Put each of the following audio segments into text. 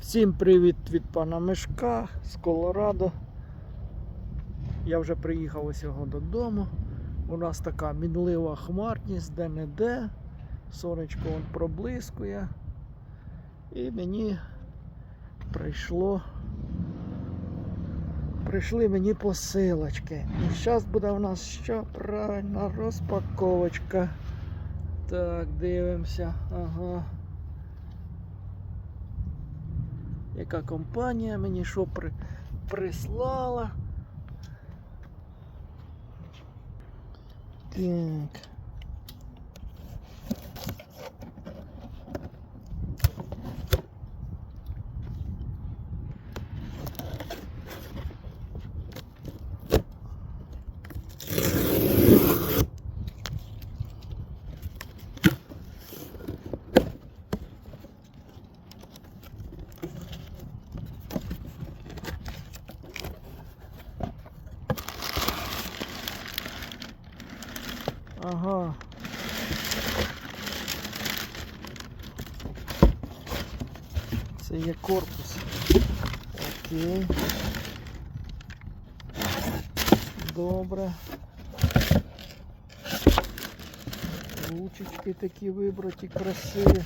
Всім привіт від пана Мишка з Колорадо. Я вже приїхав ось його додому. У нас така мінлива хмарність де-не-де. Сонечко вон проблискує. І мені прийшло. Прийшли мені посилочки. І зараз буде у нас що правильно розпаковочка. Так, дивимося. Ага. Яка компанія мені що при... прислала. Так. Ага. Є корпус. Окей. Добре. Ручечки такі вибраті, красиві.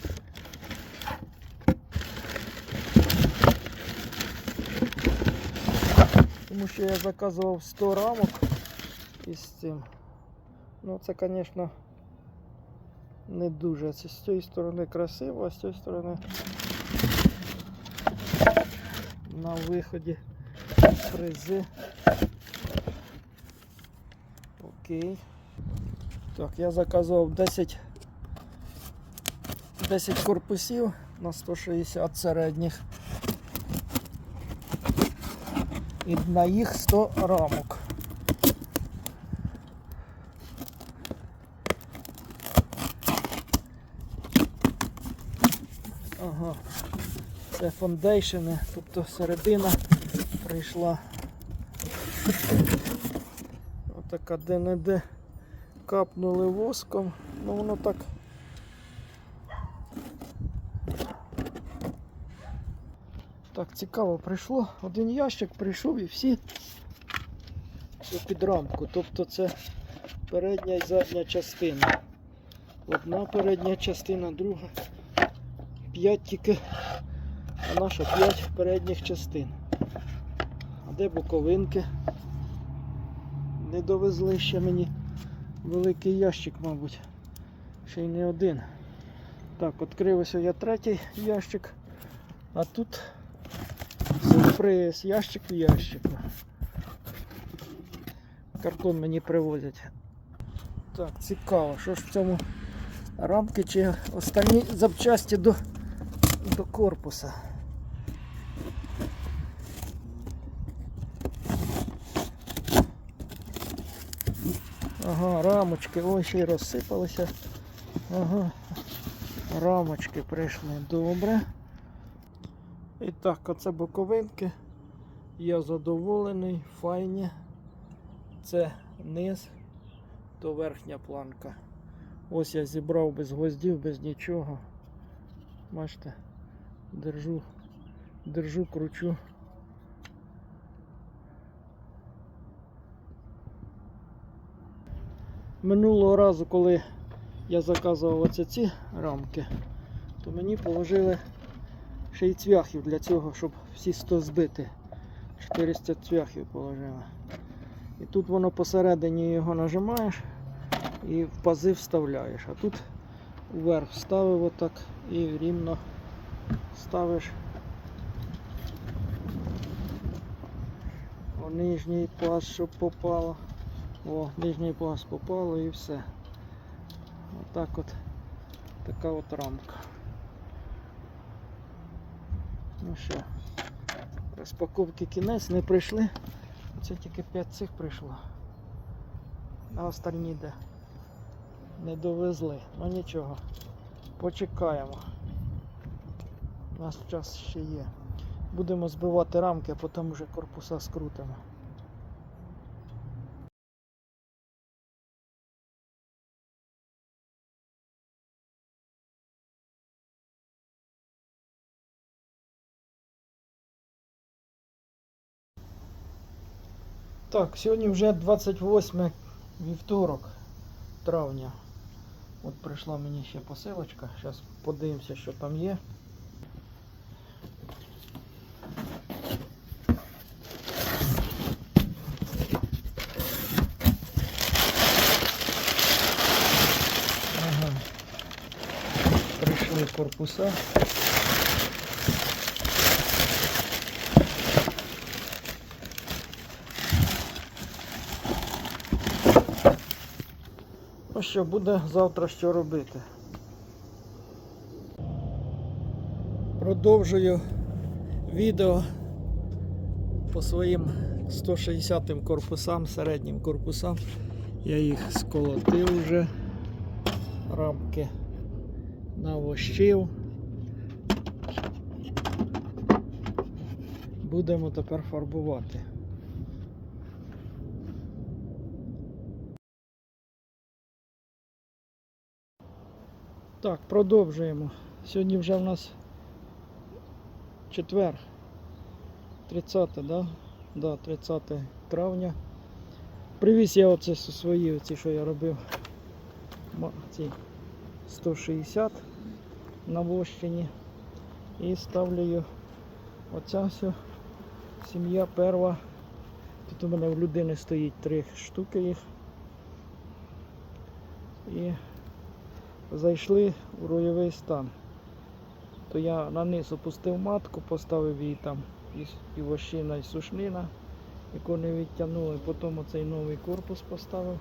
Тому що я заказував 100 рамок із цим. Ну це, звісно, не дуже. Це з цієї сторони красиво, а з цієї сторони на виході фрези. Окей. Так, я заказував 10 10 корпусів на 160 середніх. І на їх 100 рамок. Ага. Це фондейшени, тобто середина прийшла. Отака де-не-де капнули воском. Ну воно так. Так, цікаво прийшло. Один ящик прийшов і всі у підрамку. Тобто це передня і задня частина. Одна передня частина, друга. 5 тільки, а наша 5 передніх частин. А де боковинки? Не довезли ще мені великий ящик, мабуть. Ще й не один. Так, відкрився я третій ящик, а тут сюрприз, ящик в ящику. Картон мені привозять. Так, цікаво, що ж в цьому рамки чи останні запчасті до до корпуса. Ага, рамочки, ой, ще й розсипалися. Ага. Рамочки прийшли добре. І так, оце боковинки. Я задоволений, файні. Це низ, то верхня планка. Ось я зібрав без гвоздів, без нічого. Бачите, держу, держу, кручу. Минулого разу, коли я заказував оце ці рамки, то мені положили ще й цвяхів для цього, щоб всі 100 збити. 400 цвяхів положили. І тут воно посередині його нажимаєш і в пази вставляєш. А тут вверх вставив отак і рівно ставиш о нижній паз, щоб попало. О, нижній паз попало і все. Отак от така от рамка. Ну що, розпаковки кінець не прийшли. Це тільки 5 цих прийшло. А остальні де? Не довезли. Ну нічого. Почекаємо. У нас час ще є. Будемо збивати рамки, а потім вже корпуса скрутимо. Так, сьогодні вже 28 вівторок травня. От прийшла мені ще посилочка. Зараз подивимося, що там є. Ага. Прийшли корпуса. Що, буде завтра що робити. Продовжую відео по своїм 160 корпусам, середнім корпусам. Я їх сколотив вже, рамки навощив. Будемо тепер фарбувати. Так, продовжуємо. Сьогодні вже в нас четвер. 30, да? Да, 30 травня. Привіз я оце свої, оці, що я робив. Ці 160 на вощині. І ставлю оця все. Сім'я перва. Тут у мене в людини стоїть три штуки їх. І зайшли у ройовий стан. То я на низ опустив матку, поставив її там і, вощина, і сушнина, яку не відтягнули. Потім оцей новий корпус поставив,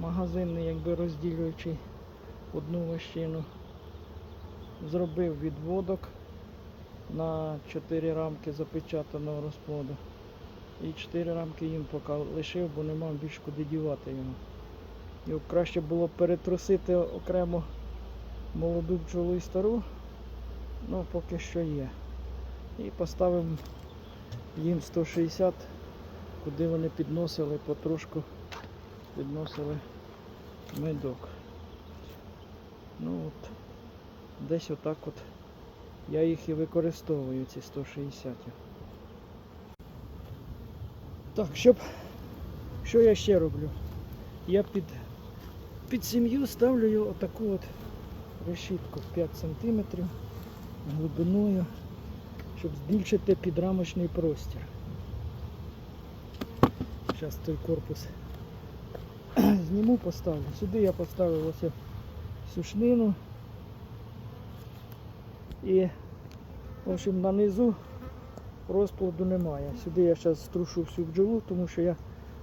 магазинний, якби розділюючий одну вощину. Зробив відводок на 4 рамки запечатаного розплоду. І 4 рамки їм поки лишив, бо нема більш куди дівати його. Його краще було перетрусити окремо молоду бджолу і стару, ну поки що є. І поставимо їм 160, куди вони підносили, потрошку підносили медок. Ну от, десь отак от я їх і використовую, ці 160. Так, щоб що я ще роблю? Я під, під сім'ю ставлю отаку от решітку 5 см глибиною, щоб збільшити підрамочний простір. Зараз той корпус зніму, поставлю. Сюди я поставив ось сушнину і в общем на низу розплоду немає. Сюди я зараз струшу всю бджолу, тому що я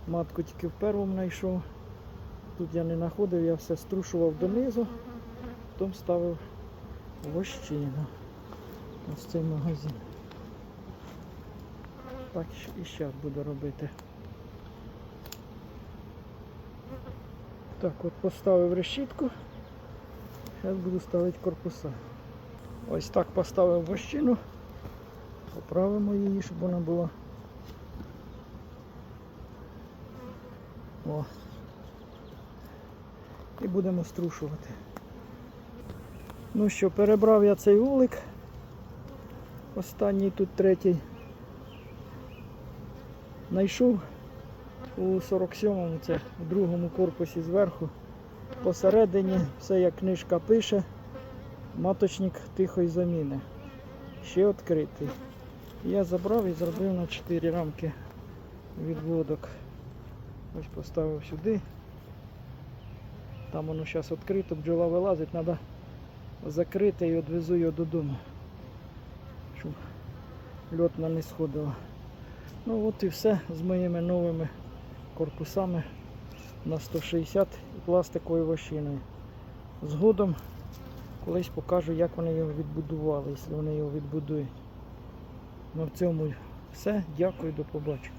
матку тільки в першому знайшов. Тут я не знаходив, я все струшував донизу, потім ставив вощину. Ось цей магазин. Так і зараз буду робити. Так, от поставив решітку. Зараз буду ставити корпуса. Ось так поставив вощину. Поправимо її, щоб вона була. О. І будемо струшувати. Ну що, перебрав я цей вулик. Останній тут третій. Найшов у 47-му, це в другому корпусі зверху. Посередині все як книжка пише. Маточник тихої заміни. Ще відкритий. Я забрав і зробив на 4 рамки відводок. Ось поставив сюди. Там воно зараз відкрито, бджола вилазить, треба закрити і відвезу його додому. Щоб льотна не сходила. Ну от і все з моїми новими корпусами на 160 і пластиковою вощиною. Згодом колись покажу, як вони його відбудували, якщо вони його відбудують. Ну в цьому все. Дякую, до побачення.